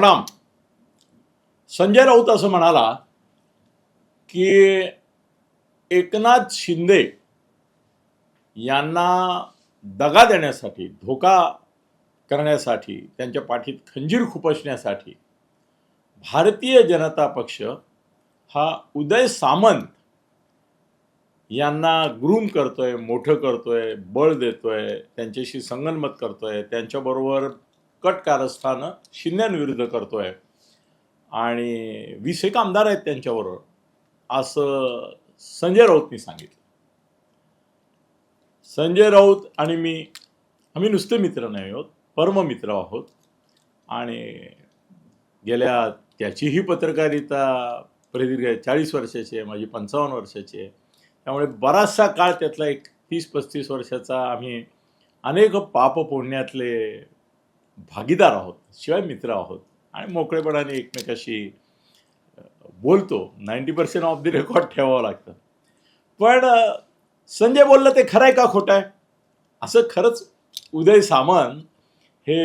प्रणाम. संजय राऊत असं म्हणाला की एकनाथ शिंदे यांना दगा देण्यासाठी धोका करण्यासाठी त्यांच्या पाठीत खंजीर खुपसण्यासाठी भारतीय जनता पक्ष हा उदय सामंत यांना ग्रूम करतोय मोठं करतोय बळ देतोय त्यांच्याशी संगनमत करतोय त्यांच्याबरोबर कट कारस्थानं शिंद्यांविरुद्ध आहे आणि वीस एक आमदार आहेत त्यांच्याबरोबर. असं संजय राऊतनी सांगितलं. संजय राऊत आणि मी आम्ही नुसते मित्र नाही आहोत परममित्र आहोत. आणि गेल्या त्याचीही पत्रकारिता प्रदीर्घ चाळीस वर्षाची आहे माझी पंचावन्न वर्षाची आहे. त्यामुळे बराचसा काळ त्यातला एक तीस पस्तीस वर्षाचा आम्ही अनेक पाप पुण्यातले भागीदार आहोत शिवाय मित्र आहोत आणि मोकळेपणाने एकमेकाशी बोलतो. Ninety percent off the record ठेवावं लागतं. पण संजय बोललं ते खरं आहे का खोटं आहे? असं खरंच उदय सामंत हे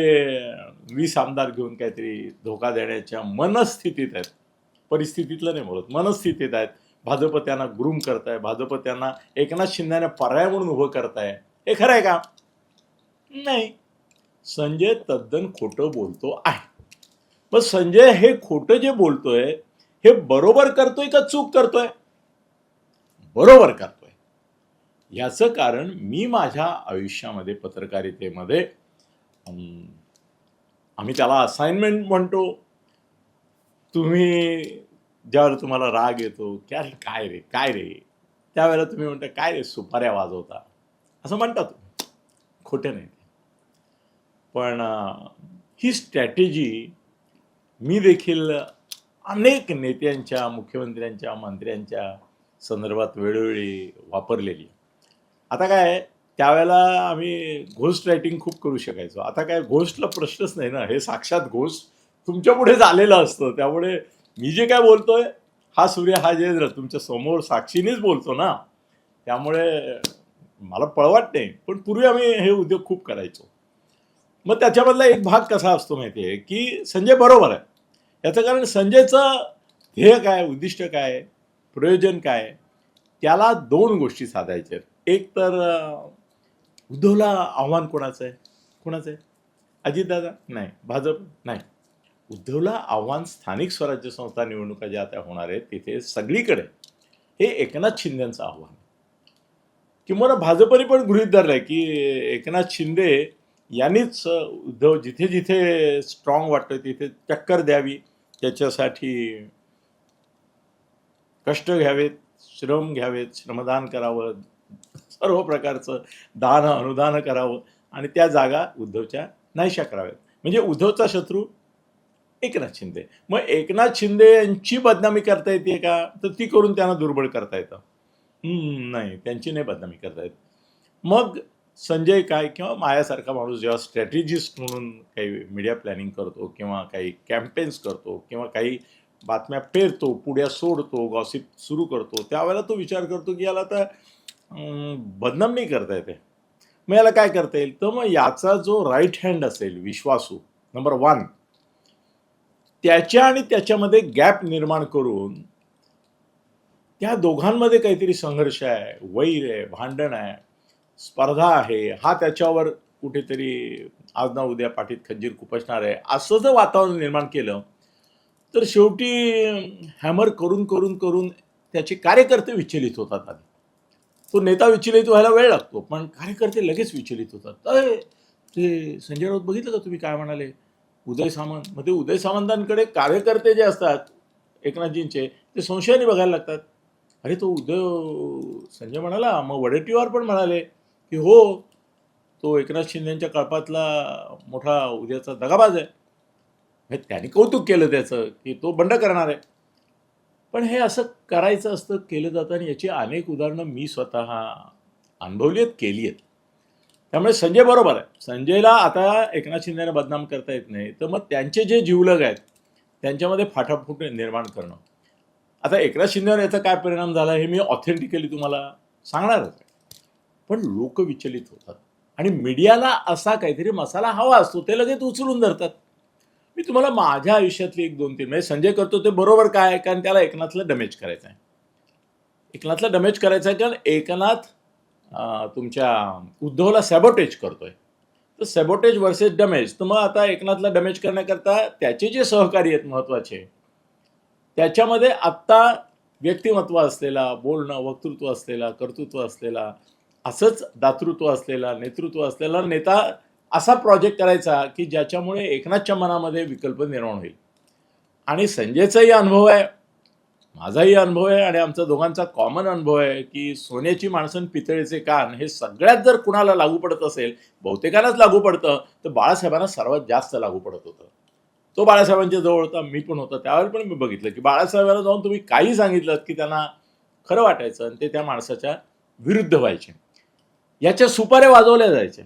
वीस आमदार घेऊन काहीतरी धोका देण्याच्या मनस्थितीत आहेत. परिस्थितीतलं नाही बोलत मनस्थितीत आहेत. भाजप त्यांना ग्रूम करताय भाजप त्यांना एकनाथ शिंदेने पर्याय म्हणून उभं करताय. हे खरं आहे का? नाही. संजय तद्दन खोटं बोलतो आहे. पण संजय हे खोटं जे बोलतोय हे बरोबर करतोय का चूक करतोय? बरोबर करतोय. याचं कारण मी माझ्या आयुष्यामध्ये पत्रकारितेमध्ये आम्ही त्याला असाइनमेंट म्हणतो. तुम्ही ज्यावेळेला तुम्हाला राग येतो क्या रे काय रे काय रे? त्यावेळेला तुम्ही म्हणता काय रे सुपाऱ्या वाजवता. असं म्हणता तुम्ही. खोटे नाही. पण ही स्ट्रॅटेजी मी देखील अनेक नेत्यांच्या मुख्यमंत्र्यांच्या मंत्र्यांच्या संदर्भात वेळोवेळी वापरलेली आता काय त्यावेळेला आम्ही घोस्ट रायटिंग खूप करू शकायचो. आता काय घोस्टला प्रश्नच नाही ना. हे साक्षात घोस्ट तुमच्यापुढे झालेलं असतं. त्यामुळे मी जे काय बोलतोय हा सूर्य हा जे तुमच्यासमोर साक्षीनेच बोलतो ना. त्यामुळे मला पळवाट नाही. पण पूर्वी आम्ही हे उद्योग खूप करायचो. मग त्याच्यामधला एक भाग कसा असतो माहिती आहे की संजय बरोबर आहे. याचं कारण संजयचं ध्येय काय उद्दिष्ट काय प्रयोजन काय त्याला दोन गोष्टी साधायच्या आहेत. एक तर उद्धवला आव्हान कोणाचं आहे? कोणाचं आहे? अजितदादा? नाही. भाजप? नाही. उद्धवला आव्हान स्थानिक स्वराज्य संस्था निवडणुका ज्या आता होणार आहेत तिथे सगळीकडे हे एकनाथ शिंदेचं आव्हान किंवा भाजपने पण गृहीत धरलं आहे की एकनाथ शिंदे यांनीच उद्धव जिथे जिथे स्ट्रॉंग वाटतं तिथे टक्कर द्यावी त्याच्यासाठी कष्ट घ्यावेत श्रम घ्यावेत श्रमदान करावं सर्व प्रकारचं दान अनुदान करावं आणि त्या जागा उद्धवच्या नाहीशा कराव्यात. म्हणजे उद्धवचा शत्रू एकनाथ शिंदे. मग एकनाथ शिंदे यांची बदनामी करता येते का? तर ती करून त्यांना दुर्बळ करता येतं. हम्म, नाही त्यांची नाही बदनामी करता येत. मग संजय काय किंवा मायासारखा माणूस जेव्हा स्ट्रॅटेजिस्ट म्हणून काही मीडिया प्लॅनिंग करतो किंवा काही कॅम्पेन्स करतो किंवा काही बातम्या पेरतो पुढ्या सोडतो गॉसिप सुरू करतो त्यावेळेला तो विचार करतो की याला तर बदनाम नाही करता येते मग याला काय करता येईल? तर मग याचा जो राईट हँड असेल विश्वासू नंबर वन त्याच्या आणि त्याच्यामध्ये गॅप निर्माण करून त्या दोघांमध्ये काहीतरी संघर्ष आहे वैर आहे भांडण आहे. स्पर्धा आहे हा त्याच्यावर कुठेतरी आज ना उद्या पाठीत खंजीर खुपसणार आहे असं जर वातावरण निर्माण केलं तर शेवटी हॅमर करून करून करून त्याचे कार्यकर्ते विचलित होतात आधी. तो नेता विचलित व्हायला वेळ लागतो पण कार्यकर्ते लगेच विचलित होतात. अरे ते संजय राऊत बघितलं का तुम्ही काय म्हणाले? उदय सामंत मग ते उदय सामंतांकडे कार्यकर्ते जे असतात एकनाथजींचे ते संशयाने बघायला लागतात. अरे तो उदय संजय म्हणाला मग वडेट्टीवार पण म्हणाले की हो तो एकनाथ शिंदेच्या कळपातला मोठा उद्याचा दगाबाज आहे. हे कौतुक केलं त्याचं की तो बंड करणार आहे. पण हे असं करायचं असतं केलं जातं आणि याची अनेक उदाहरणं मी स्वतः अनुभवली आहेत केली आहेत. त्यामुळे संजय बरोबर आहे. संजयला आता एकनाथ शिंदेने बदनाम करता येत नाही. तर मग त्यांचे जे जीवलग आहेत त्यांच्यामध्ये फाटाफूट निर्माण करणं. आता एकनाथ शिंदेवर याचा काय परिणाम झाला हे मी ऑथेंटिकली तुम्हाला सांगणारच आहे. पण लोक विचलित होतात. आणि मीडियाला असा काहीतरी मसाला हवा असतो ते लगेच उचलून धरतात. मी तुम्हाला माझ्या आयुष्यातली एक दोन तीन म्हणजे संजय करतो ते बरोबर काय आहे? कारण त्याला एकनाथला डमेज करायचं आहे एकनाथला डमेज करायचं आहे कारण एकनाथ तुमच्या उद्धवला सॅबोटेज करतोय. तर सॅबोटेज वर्सेस डमेज तर मग आता एकनाथला डमेज करण्याकरता त्याचे जे सहकारी आहेत महत्त्वाचे त्याच्यामध्ये आत्ता व्यक्तिमत्व असलेला बोलणं वक्तृत्व असलेला कर्तृत्व असलेला असंच दातृत्व असलेला नेतृत्व असलेला नेता असा प्रोजेक्ट करायचा की ज्याच्यामुळे एकनाथच्या मनामध्ये विकल्प निर्माण होईल. आणि संजयचाही अनुभव आहे माझाही अनुभव आहे आणि आमचा दोघांचा कॉमन अनुभव आहे की सोन्याची माणसं पितळेचे कान हे सगळ्यात जर कुणाला लागू पडत असेल बहुतेकांनाच लागू पडतं तर बाळासाहेबांना सर्वात जास्त लागू पडत होतं. तो बाळासाहेबांच्या जवळ होता मी पण होता त्यावेळी पण मी बघितलं की बाळासाहेबांना जाऊन तुम्ही काही सांगितलं की त्यांना खरं वाटायचं आणि ते त्या माणसाच्या विरुद्ध व्हायचे. याच्या सुपाऱ्या वाजवल्या जायच्या.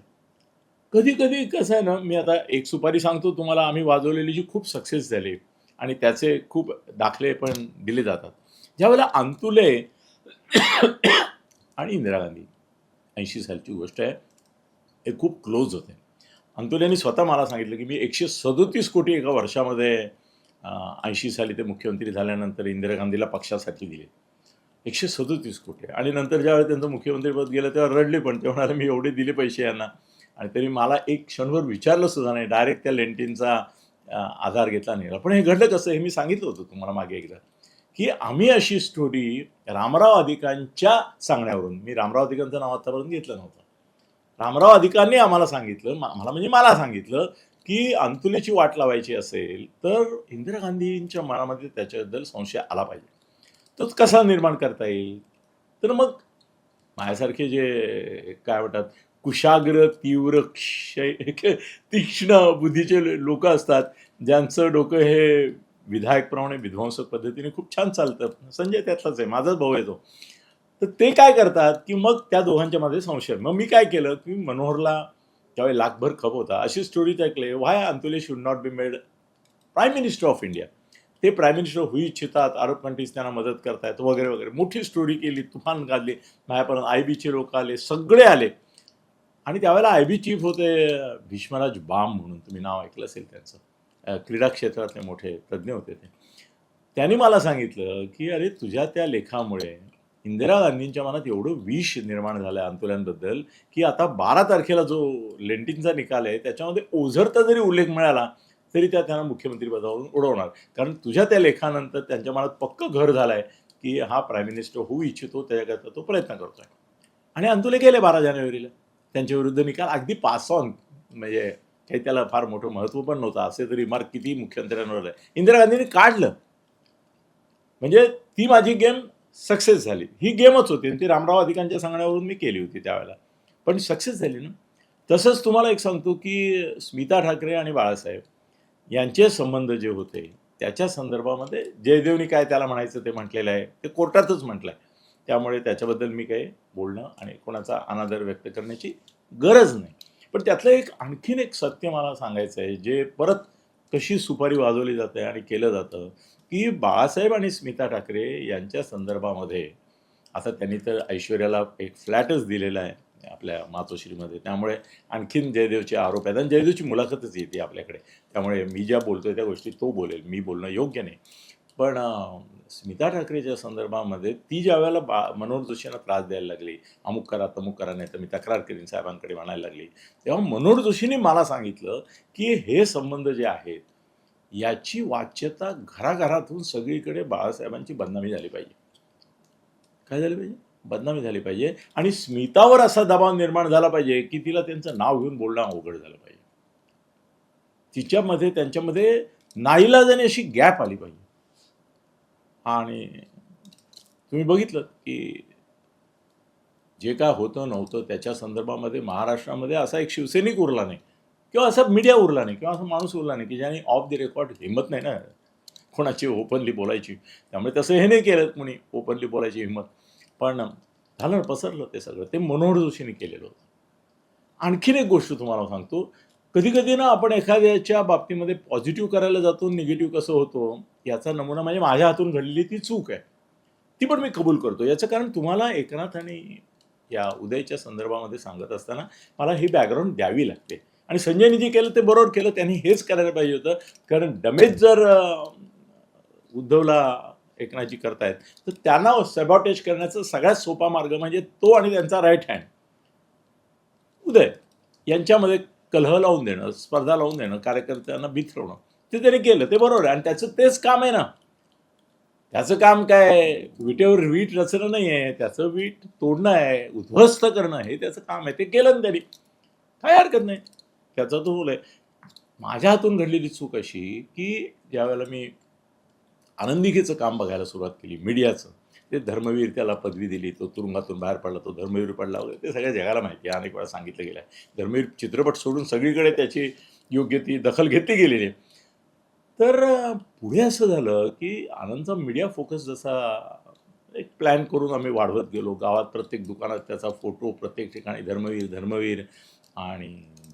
कधी कधी कसं आहे ना मी आता एक सुपारी सांगतो तुम्हाला आम्ही वाजवलेली जी खूप सक्सेस झाली. आणि त्याचे खूप दाखले पण दिले जातात. ज्यावेळेला अंतुले आणि इंदिरा गांधी ऐंशी सालची गोष्ट आहे हे खूप क्लोज होते. अंतुलेंनी स्वतः मला सांगितलं की मी एकशे सदोतीस कोटी एका वर्षामध्ये ऐंशी साली ते मुख्यमंत्री झाल्यानंतर इंदिरा गांधीला पक्षासाठी दिले. एकशे सदोतीस कोटी आणि नंतर ज्यावेळी त्यांचं मुख्यमंत्रीपद गेलं तेव्हा रडले पण. ते म्हणाले मी एवढे दिले पैसे यांना. आणि तरी मला एक क्षणभर विचारलं सुद्धा नाही. डायरेक्ट त्या लेंटीनचा आधार घेतला नाही. पण हे घडलं कसं हे मी सांगितलं होतं तुम्हाला मागे एकदा. की आम्ही अशी स्टोरी रामराव अधिकांच्या सांगण्यावरून मी रामराव अधिकांचं नाव आतापर्यंत घेतलं नव्हतं. रामराव अधिकांनी आम्हाला सांगितलं मला म्हणजे मला सांगितलं की अंतुलेची वाट लावायची असेल तर इंदिरा गांधींच्या मनामध्ये त्याच्याबद्दल संशय आला पाहिजे. तो कसा निर्माण करता येईल? तर मग माझ्यासारखे जे काय म्हणतात कुशाग्र तीव्र क्षय तीक्ष्ण बुद्धीचे लोक असतात ज्यांचं डोकं हे विधायकप्रमाणे विध्वंसक पद्धतीने खूप छान चालतं. संजय त्यातलाच आहे माझाच भाऊ आहे तो. तर ते काय करतात की मग त्या दोघांच्या मध्ये संशय. मग मी काय केलं की मनोहरला त्यावेळी लाखभर खप होता. अशी स्टोरी ऐकले why Antulay should not be made prime minister of India ते प्राईम मिनिस्टर होऊ इच्छितात आरोप कंट्रीज त्यांना मदत करतायत वगैरे वगैरे. मोठी स्टोरी केली तुफान गाजली माझ्यापर्यंत आय बीचे लोक आले सगळे आले. आणि त्यावेळेला आय बी चीफ होते भीष्मराज बाम म्हणून तुम्ही नाव ऐकलं असेल त्यांचं. क्रीडा क्षेत्रातले मोठे तज्ज्ञ होते ते. त्यांनी मला सांगितलं की अरे तुझ्या त्या लेखामुळे इंदिरा गांधींच्या मनात एवढं विष निर्माण झालं आंदोलनाबद्दल की आता बारा तारखेला जो लेंटिनचा निकाल आहे त्याच्यामध्ये ओझरता जरी उल्लेख मिळाला तरी त्या त्यांना मुख्यमंत्री पदावरून उडवणार. कारण तुझ्या त्या लेखानंतर त्यांच्या मनात पक्क घर झालं आहे की हा प्राईम मिनिस्टर होऊ इच्छितो त्याच्याकरता तो प्रयत्न करतोय. आणि अंतुले गेले बारा जानेवारीला. त्यांच्या विरुद्ध निकाल अगदी पास ऑन म्हणजे काही त्याला फार मोठं महत्त्व पण नव्हतं. असे तरी मार्क किती मुख्यमंत्र्यांवर आहे इंदिरा गांधींनी काढलं. म्हणजे ती माझी गेम सक्सेस झाली. ही गेमच होती. आणि ती रामराव अधिकांच्या सांगण्यावरून मी केली होती त्यावेळेला. पण सक्सेस झाली ना. तसंच तुम्हाला एक सांगतो की स्मिता ठाकरे आणि बाळासाहेब यांचे संबंध जे होते त्याच्या संदर्भामध्ये जयदेवनी काय त्याला म्हणायचं ते म्हटलेलं आहे ते कोर्टातच म्हटलं आहे त्यामुळे त्याच्याबद्दल मी काही बोलणं आणि कोणाचा अनादर व्यक्त करण्याची गरज नाही. पण त्यातलं एक आणखीन एक सत्य मला सांगायचं आहे जे परत कशी सुपारी वाजवली जाते आणि केलं जातं की बाळासाहेब आणि स्मिता ठाकरे यांच्या संदर्भामध्ये आता त्यांनी तर ऐश्वर्याला एक फ्लॅटच दिलेला आहे आपल्या मातोश्रीमध्ये. त्यामुळे आणखीन जयदेवचे आरोप आहेत. आणि जयदेवची मुलाखतच येते आपल्याकडे. त्यामुळे मी ज्या बोलतोय त्या गोष्टी तो बोलेल. मी बोलणं योग्य नाही. पण स्मिता ठाकरेच्या संदर्भामध्ये ती ज्या वेळेला बा मनोहर जोशींना त्रास द्यायला लागली अमुक करा तमुक करा नाही तर मी तक्रार करीन साहेबांकडे म्हणायला लागली तेव्हा मनोहर जोशींनी मला सांगितलं की हे संबंध जे आहेत याची वाच्यता घराघरातून सगळीकडे बाळासाहेबांची बदनामी झाली पाहिजे. काय झाली पाहिजे? बदनामी झाली पाहिजे. आणि स्मितावर असा दबाव निर्माण झाला पाहिजे की तिला त्यांचं नाव घेऊन बोलणं अवघड झालं पाहिजे. तिच्यामध्ये त्यांच्यामध्ये नाईलाजाने अशी गॅप आली पाहिजे. आणि तुम्ही बघितलं की जे काय होतं नव्हतं त्याच्या संदर्भामध्ये महाराष्ट्रामध्ये असा एक शिवसैनिक उरला नाही. किंवा असा मीडिया उरला नाही किंवा असा माणूस उरला नाही की ज्याने ऑफ द रेकॉर्ड हिंमत नाही ना कोणाची ओपनली बोलायची. त्यामुळे तसं हे नाही केलं कोणी ओपनली बोलायची हिंमत. पण झालं पसरलं ते सगळं. ते मनोहर जोशीने केलेलं होतं. आणखीन एक गोष्ट तुम्हाला सांगतो. कधी कधी ना आपण एखाद्याच्या बाबतीमध्ये पॉझिटिव्ह करायला जातो निगेटिव्ह कसं होतो याचा नमुना म्हणजे माझ्या हातून घडलेली ती चूक आहे. ती पण मी कबूल करतो. याचं कारण तुम्हाला एकनाथ आणि या उदयच्या संदर्भामध्ये सांगत असताना मला ही बॅकग्राऊंड द्यावी लागते. आणि संजयने जे केलं ते बरोबर केलं. त्यांनी हेच करायला पाहिजे होतं. कारण डमेज जर उद्धवला फेकण्याची करतायत. तर त्यांना सेबॉटेज करण्याचा सगळ्यात सोपा मार्ग म्हणजे तो आणि त्यांचा राईट हँड उदय यांच्यामध्ये कलह लावून देणं स्पर्धा लावून देणं कार्यकर्त्यांना बिथरवणं ते त्यांनी केलं ते बरोबर आहे. आणि त्याचं तेच काम आहे ना. त्याचं काम काय विटेवर वीट रचणं नाही आहे. त्याचं वीट तोडणं आहे उद्ध्वस्त करणं हे त्याचं काम आहे. ते केलं ना त्यांनी. काय हरकत नाही. त्याचा तो बोल आहे. माझ्या हातून घडलेली चूक अशी की ज्यावेळेला मी आनंदिकेचं काम बघायला सुरुवात केली मीडियाचं. ते धर्मवीर त्याला पदवी दिली तो तुरुंगातून बाहेर पडला तो धर्मवीर पडला वगैरे ते सगळ्या जगाला माहिती आहे. अनेक वेळा सांगितलं गेलं आहे धर्मवीर चित्रपट सोडून सगळीकडे त्याची योग्य ती दखल घेतली गेलेली आहे. तर पुढे असं झालं की आनंदचा मीडिया फोकस जसा एक प्लॅन करून आम्ही वाढवत गेलो. गावात प्रत्येक दुकानात त्याचा फोटो प्रत्येक ठिकाणी धर्मवीर धर्मवीर आणि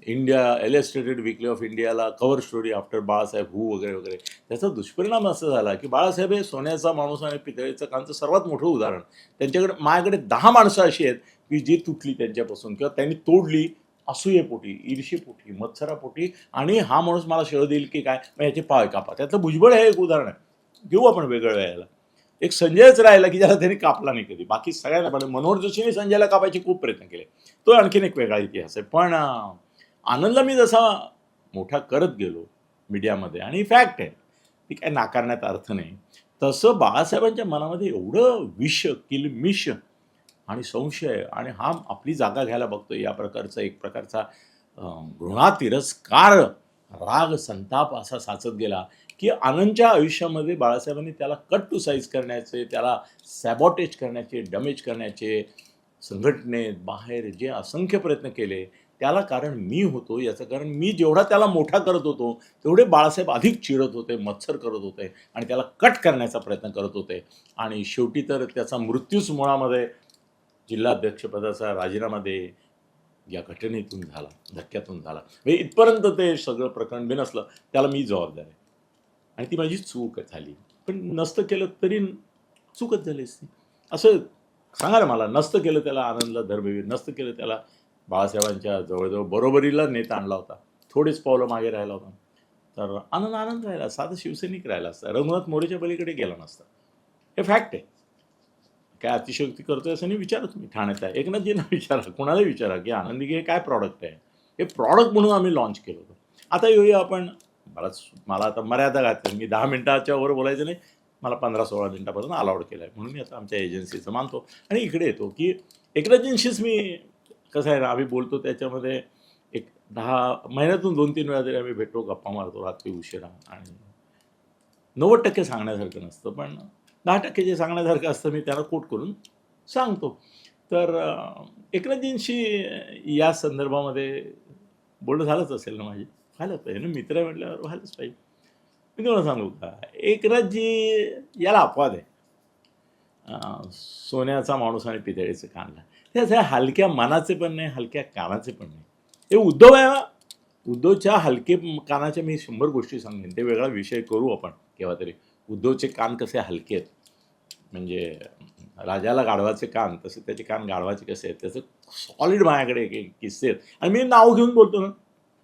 इंडिया एलेस्टेटेड विकली ऑफ इंडियाला cover story after Balasaheb who वगैरे वगैरे. त्याचा दुष्परिणाम असा झाला की बाळासाहेब हे सोन्याचा माणूस आणि पितळेचं कांचं सर्वात मोठं उदाहरण. त्यांच्याकडे माझ्याकडे दहा माणसं अशी आहेत की जी तुटली त्यांच्यापासून किंवा त्यांनी तोडली असूयेपोटी ईर्षेपोटी मत्सरापोटी आणि हा माणूस मला शह देईल की काय? मग याचे पाय कापा. त्यातलं भुजबळ हे एक उदाहरण आहे. घेऊ आपण वेगळं वेळेला एक संजयच राहिला की ज्याला त्यांनी कापला नाही कधी. बाकी सगळ्यांना पण मनोहर जोशीने संजयला कापायचे खूप प्रयत्न केले. तो आणखीन एक वेगळा इतिहास आहे. पण आनंदला मी जसा मोठा करत गेलो मीडियामध्ये आणि फॅक्ट आहे ती काय नाकारण्यात अर्थ नाही. तसं बाळासाहेबांच्या मनामध्ये एवढं विष किलमिष आणि संशय आणि हा आपली जागा घ्यायला बघतो या प्रकारचा एक प्रकारचा घृणा तिरस्कार राग संताप असा साचत गेला की आनंदच्या आयुष्यामध्ये बाळासाहेबांनी त्याला कट टू साईज करण्याचे त्याला सॅबॉटेज करण्याचे डमेज करण्याचे संघटनेत बाहेर जे असंख्य प्रयत्न केले त्याला कारण मी होतो याचं कारण मी जेवढा त्याला मोठा करत होतो तेवढे बाळासाहेब अधिक चिरत होते मत्सर करत होते आणि त्याला कट करण्याचा प्रयत्न करत होते. आणि शेवटी तर त्याचा मृत्यूच मुळामध्ये जिल्हाध्यक्षपदाचा राजीनामा दे या घटनेतून झाला धक्क्यातून झाला. म्हणजे इथपर्यंत ते सगळं प्रकरण बिनसलं त्याला मी जबाबदार आहे. आणि ती माझी चूक झाली. पण नसतं केलं तरी चूकच झाली असती. असं सांगा ना मला नसतं केलं त्याला आनंदला धर्मवीर नसतं केलं त्याला बाळासाहेबांच्या जवळजवळ बरोबरीला नेता आणला होता. थोडेच पावलं मागे राहिला होता. तर आनंद आनंद राहिला साधं शिवसैनिक राहिला असता. रघुनाथ मोरेच्या पलीकडे गेला नसता. हे फॅक्ट आहे. काय अतिशयोक्ती करतोय असं नाही विचारा तुम्ही. ठाण्यात आहे. एकनाथजींना विचारा. कोणालाही विचारा की आनंदी हे काय प्रॉडक्ट आहे? हे प्रॉडक्ट म्हणून आम्ही लॉन्च केलं होतं. आता येऊया आपण. मला मला आता मर्यादा घातली. मी दहा मिनटाच्या वर बोलायचं नाही. मला पंधरा सोळा मिनटापासून अलाउड केलं आहे म्हणून मी आता आमच्या एजन्सीचं मानतो. आणि इकडे येतो की एकनाथजींशीच मी कसं आहे ना आम्ही बोलतो त्याच्यामध्ये एक दहा महिन्यातून दोन तीन वेळा तरी आम्ही भेटतो गप्पा मारतो रात्री उशिरा. आणि नव्वद टक्के सांगण्यासारखं नसतं पण दहा टक्के जे सांगण्यासारखं असतं मी त्याला कोट करून सांगतो. तर एकनाथजींशी या संदर्भामध्ये बोलणं झालंच असेल ना माझी? व्हायलाच पाहिजे ना मित्र म्हटल्यावर व्हायलाच पाहिजे. मी तुम्हाला सांगू का? एकनाथजी याला अपवाद आहे. सोन्याचा माणूस आणि पितळेचं कांदा. ते असं हलक्या मनाचे पण नाही हलक्या कानाचे पण नाही. हे उद्धव आहे उद्धवच्या हलके कानाच्या मी शंभर गोष्टी सांगेन. ते वेगळा विषय करू आपण केव्हा तरी. उद्धवचे कान कसे हलके आहेत. म्हणजे राजाला गाढवाचे कान तसे त्याचे कान गाढवाचे कसे आहेत त्याचं सॉलिड माझ्याकडे एक किस्से आहेत. आणि मी नाव घेऊन बोलतो ना.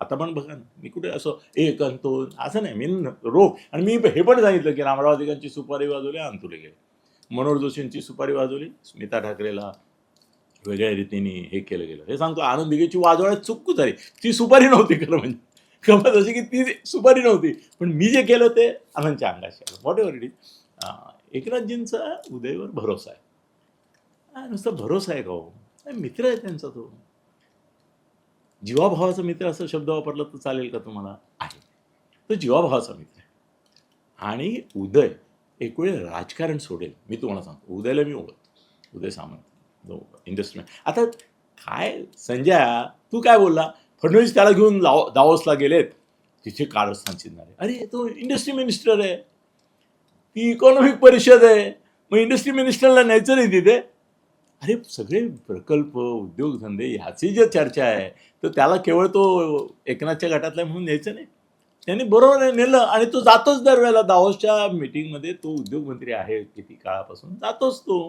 आता पण बघा ना मी कुठे असं एक अंतो असं नाही. मी रोख आणि मी हे पण सांगितलं की रामराव अधिकांची सुपारी वाजवली अंतुले गेले मनोहर जोशींची सुपारी वाजवली स्मिता ठाकरेला वेगळ्या रीतीने हे केलं गेलं. हे सांगतो आनंद दिघेची वाजवण्यात चुक झाली. ती सुपारी नव्हती खरं म्हणजे. गमत अशी की ती सुपारी नव्हती. पण मी जे केलं ते आनंदच्या अंगाशी आलं. व्हॉट एव्हर इट इज एकनाथजींचा उदयवर भरोसा आहे. नुसता भरोसा आहे का हो? मित्र आहे त्यांचा तो. जीवाभावाचा मित्र असा शब्द वापरला तर चालेल का तुम्हाला? आहे. तो जीवाभावाचा मित्र आहे. आणि उदय एक वेळ राजकारण सोडेल. मी तुम्हाला सांगतो. उदयला मी ओळखतो. उदय सामंत. जो इंडस्ट्री आता काय संजय तू काय बोलला? फडणवीस त्याला घेऊन लाव दावोसला गेलेत. तिथे कारस्थान चिन्हारे अरे तो इंडस्ट्री मिनिस्टर आहे. ती इकॉनॉमिक परिषद आहे. मग इंडस्ट्री मिनिस्टरला न्यायचं नाही तिथे. अरे सगळे प्रकल्प उद्योगधंदे ह्याची जे चर्चा आहे तर त्याला केवळ तो एकनाथच्या गटातला म्हणून न्यायचं नाही. त्यांनी बरोबर आहे, नेलं आणि तो जातोच दरवेळेला. दावोसच्या मीटिंगमध्ये तो उद्योगमंत्री आहे किती काळापासून जातोच तो.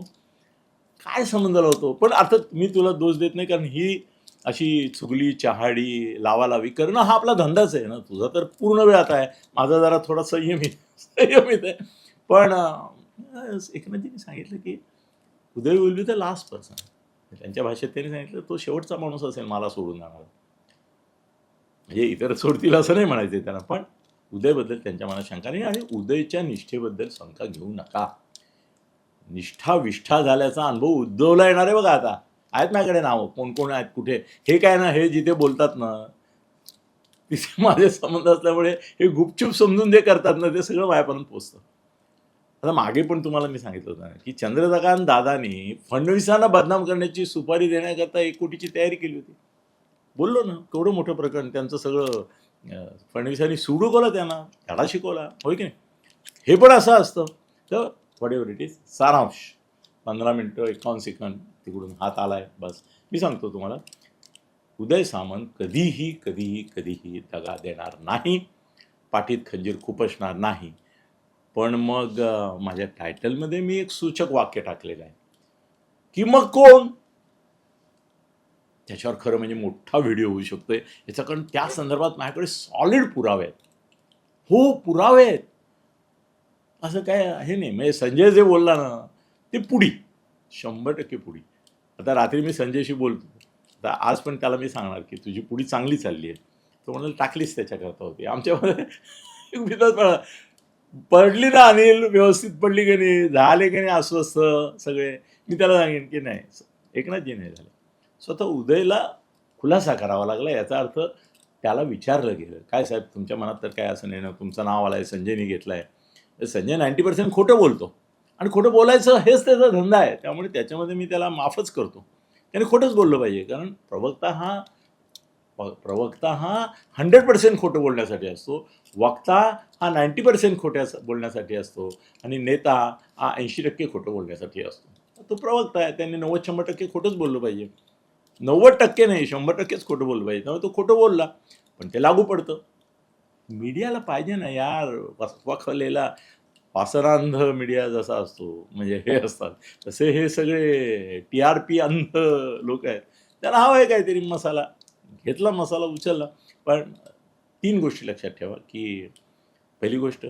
काय संबंध लावतो? पण अर्थात मी तुला दोष देत नाही कारण ही अशी चुगली चहाडी लावालावी करणं हा आपला धंदाच आहे ना. तुझा तर पूर्ण वेळ आता आहे. माझा जरा थोडा संयमित संयमित आहे पण अं, एकनाथजींनी सांगितलं की Uday will be the last person त्यांच्या भाषेत त्यांनी सांगितलं तो शेवटचा माणूस असेल मला सोडून जाणार. म्हणजे इतर सोडतील असं नाही म्हणायचं त्यांना पण उदयबद्दल त्यांच्या मनात शंका नाही आणि उदयच्या निष्ठेबद्दल शंका घेऊ नका. निष्ठा विष्ठा झाल्याचा अनुभव उद्भवला येणार आहे बघा आता. आहेत माझ्याकडे नावं. कोण कोण आहेत कुठे? हे काय ना हे जिथे बोलतात ना तिथे माझे संबंध असल्यामुळे हे गुपचूप समजून जे करतात ना ते सगळं माझ्यापर्यंत पोचतं. आता मागे पण तुम्हाला मी सांगितलं होतं की चंद्रकांत दादानी फडणवीसांना बदनाम करण्याची सुपारी देण्याकरता एक कोटीची तयारी केली होती. बोललो ना केवढं मोठं प्रकरण त्यांचं सगळं फडणवीसांनी सुडू सुडवलं त्यांना धडा शिकवला होय की नाही? हे पण असं असतं. तर वॉट एव्हर इट इज सारांश. पंधरा मिनटं एकावन्न सेकंद तिकडून हात आला आहे बस. मी सांगतो तुम्हाला उदय सामंत कधीही कधीही कधीही दगा देणार नाही. पाठीत खंजीर खुपसणार नाही. पण मग माझ्या टायटलमध्ये मी एक सूचक वाक्य टाकलेलं आहे. की मग कोण? त्याच्यावर खरं म्हणजे मोठा व्हिडिओ होऊ शकतोय. याचा कारण त्या संदर्भात माझ्याकडे सॉलिड पुरावे आहेत. हो पुरावे आहेत. असं काय हे नाही. म्हणजे संजय जे बोलला ना ते पुढी. शंभर टक्के पुढी. आता रात्री मी संजयशी बोलतो. तर आज पण त्याला मी सांगणार की तुझी पुढी चांगली चालली आहे. तो म्हणाल टाकलीच त्याच्याकरता होती. आमच्यामध्ये एक भीतच पडली ना अनिल व्यवस्थित पडली की नाही? झाले की नाही अस्वस्थ सगळे? मी त्याला सांगेन की नाही. एकनाथजी नाही झालं. स्वतः उदयला खुलासा करावा लागला. याचा अर्थ त्याला विचारलं गेलं. काय साहेब तुमच्या मनात तर काय असं नाही ना? तुमचं नाव आलं आहे संजयनी घेतलं आहे संजय नाईंटी पर्सेंट खोटं बोलतो. आणि खोटं बोलायचं हेच त्याचा धंदा आहे. त्यामुळे त्याच्यामध्ये मी त्याला माफच करतो. त्याने खोटंच बोललं पाहिजे. कारण प्रवक्ता हा प्रवक्ता हा हंड्रेड पर्सेंट खोटं बोलण्यासाठी असतो. वक्ता हा नाईंटी पर्सेंट खोट्या बोलण्यासाठी असतो. आणि नेता हा ऐंशी टक्के खोटं बोलण्यासाठी असतो. तो प्रवक्ता आहे. त्यांनी नव्वद शंभर टक्के खोटंच बोललं पाहिजे. नव्वद टक्के नाही शंभर टक्केच खोटं बोललं पाहिजे. त्यामुळे तो खोटं बोलला. पण ते लागू पडतं. मीडियाला पाहिजे ना यार. वखलेला पासरांध मीडिया जसा असतो म्हणजे हे असतात. तसे हे सगळे टी आर पी अंध लोक आहेत. त्यांना हवं आहे काहीतरी मसाला. घेतला मसाला उचलला. पण तीन गोष्टी लक्षात ठेवा की पहिली गोष्ट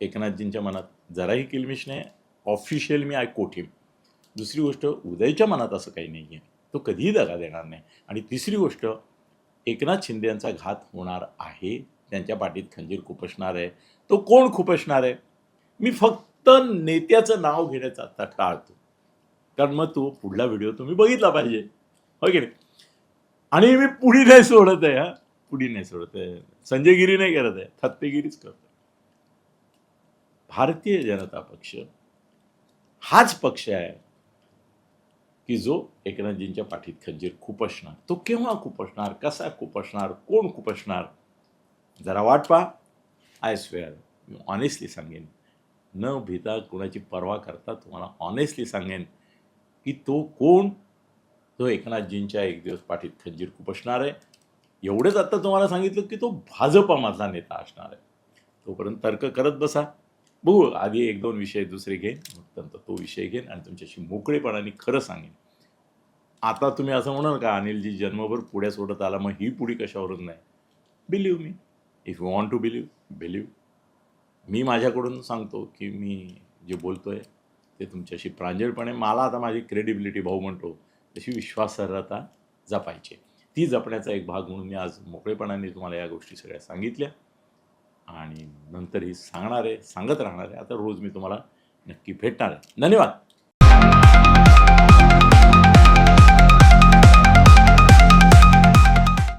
एकनाथजींच्या मनात जराही किलमिश नाही. ऑफिशियल मी आय कोठीम दुसरी गोष्ट उदयच्या मनात असं काही नाही आहे तो कधीही दगा देणार नाही. आणि तिसरी गोष्ट एकनाथ शिंदे यांचा घात होणार आहे त्यांच्या पाठीत खंजीर खुपसणार आहे. तो कोण खुपसणार आहे? मी फक्त नेत्याचं नाव घेण्याचा आता टाळतो. कारण मग तो पुढला व्हिडिओ तुम्ही बघितला पाहिजे. हो की नाही? आणि मी पुढी नाही सोडत आहे हा. पुढी नाही सोडत आहे. संजयगिरी नाही करत आहे. थत्तेगिरीच करतो भारतीय जनता पक्ष हाच पक्ष आहे की जो एकनाथजींच्या पाठीत खंजीर खुपसणार. तो केव्हा खुपसणार? कसा खुपसणार? कोण खुपसणार? जरा वाट पहा. आय स्वेअर मी ऑनेस्टली सांगेन न भीता कोणाची पर्वा करता तुम्हाला ऑनेस्टली सांगेन की तो कोण? तो एकनाथजींच्या एक दिवस पाठीत खंजीर खुपसणार आहे. एवढंच आत्ता तुम्हाला सांगितलं की तो भाजपामधला नेता असणार आहे. तोपर्यंत तर्क करत बसा. बघू आधी एक दोन विषय दुसरे घेईन मग नंतर तो विषय घेईन आणि तुमच्याशी मोकळेपणाने खरं सांगेन. आता तुम्ही असं म्हणाल का अनिलजी जन्मभर पुढे सोडत आला मग ही पुढी कशावरून नाही? Believe me if you want to believe believe me माझ्याकडून सांगतो की मी जे बोलतो आहे ते तुमच्याशी प्रांजळपणे मला आता माझी क्रेडिबिलिटी भाऊ म्हणतो तशी विश्वासार्हता जपायची ती जपण्याचा एक भाग म्हणून मी आज मोकळेपणाने तुम्हाला या गोष्टी सगळ्या सांगितल्या. आणि नंतर ही सांगणार आहे सांगत राहणार आहे आता रोज मी तुम्हाला नक्की भेटणार आहे. धन्यवाद!